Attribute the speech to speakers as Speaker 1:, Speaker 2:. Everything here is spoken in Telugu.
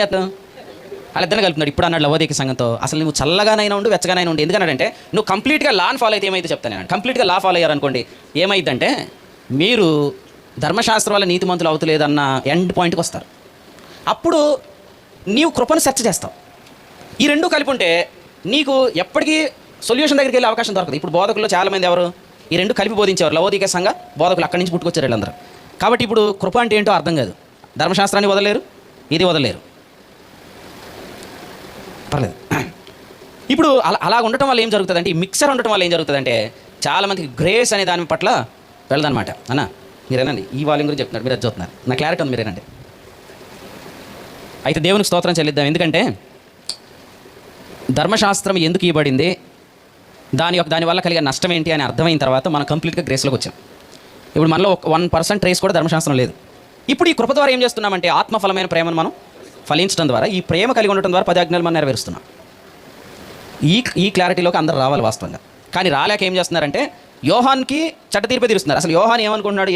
Speaker 1: చేస్తాం వాళ్ళిద్దరిని కలుపుతున్నాడు. ఇప్పుడు అన్నాడు లవోదీక సంఘంతో. అసలు నువ్వు చల్లగానైనా ఉండు వెచ్చగానైనా ఉండు. ఎందుకన్నాడంటే నువ్వు కంప్లీట్గా లాన్ ఫాలో అయితే ఏమైతే చెప్తాను నేను. కంప్లీట్గా లా ఫాలో అయ్యారనుకోండి ఏమైందంటే మీరు ధర్మశాస్త్రం వల్ల నీతిమంతులు అవుతలేదన్న ఎండ్ పాయింట్కి వస్తారు. అప్పుడు నీవు కృపను సెర్చ్ చేస్తావు. ఈ రెండు కలిపి ఉంటే నీకు ఎప్పటికీ సొల్యూషన్ దగ్గరికి వెళ్ళే అవకాశం దొరకదు. ఇప్పుడు బోధకుల్లో చాలామంది ఎవరు? ఈ రెండు కలిపి బోధించేవారు. లవోదీక సంఘ బోధకులు అక్కడి నుంచి పుట్టుకొచ్చారు వీళ్ళందరూ. కాబట్టి ఇప్పుడు కృప అంటే ఏంటో అర్థం కాదు. ధర్మశాస్త్రాన్ని వదలలేరు ఇది వదలలేరు. పర్లేదు. ఇప్పుడు అలా అలా ఉండటం వల్ల ఏం జరుగుతుందంటే ఈ మిక్సర్ ఉండటం వల్ల ఏం జరుగుతుందంటే చాలామందికి గ్రేస్ అనే దాని పట్ల వెళ్ళదన్నమాట అన్న మీరేనండి ఈ వాల్యూమ్ గురించి చెప్తున్నారు మీరు చూస్తున్నారు. నా క్లారిటీ ఉంది మీరేనండి. అయితే దేవునికి స్తోత్రం చెల్లిద్దాం. ఎందుకంటే ధర్మశాస్త్రం ఎందుకు ఇవ్వబడింది? దాని యొక్క దానివల్ల కలిగే నష్టం ఏంటి అని అర్థమైన తర్వాత మనం కంప్లీట్గా గ్రేస్లోకి వచ్చాం. ఇప్పుడు మనలో ఒక వన్ పర్సెంట్ ట్రేస్ కూడా ధర్మశాస్త్రం లేదు. ఇప్పుడు ఈ కృప ద్వారా ఏం చేస్తున్నామంటే ఆత్మఫలమైన ప్రేమను మనం ఫలించడం ద్వారా ఈ ప్రేమ కలిగి ఉండటం ద్వారా పది ఆజ్ఞలు మనం నెరవేరుస్తున్నాం. ఈ ఈ క్లారిటీలోకి అందరు రావాలి వాస్తవంగా. కానీ రాలేక ఏం చేస్తున్నారంటే యోహాన్కి చట్ట తీర్పు తీరుస్తున్నారు. అసలు యోహాన్ ఏమనుకుంటున్నాడు?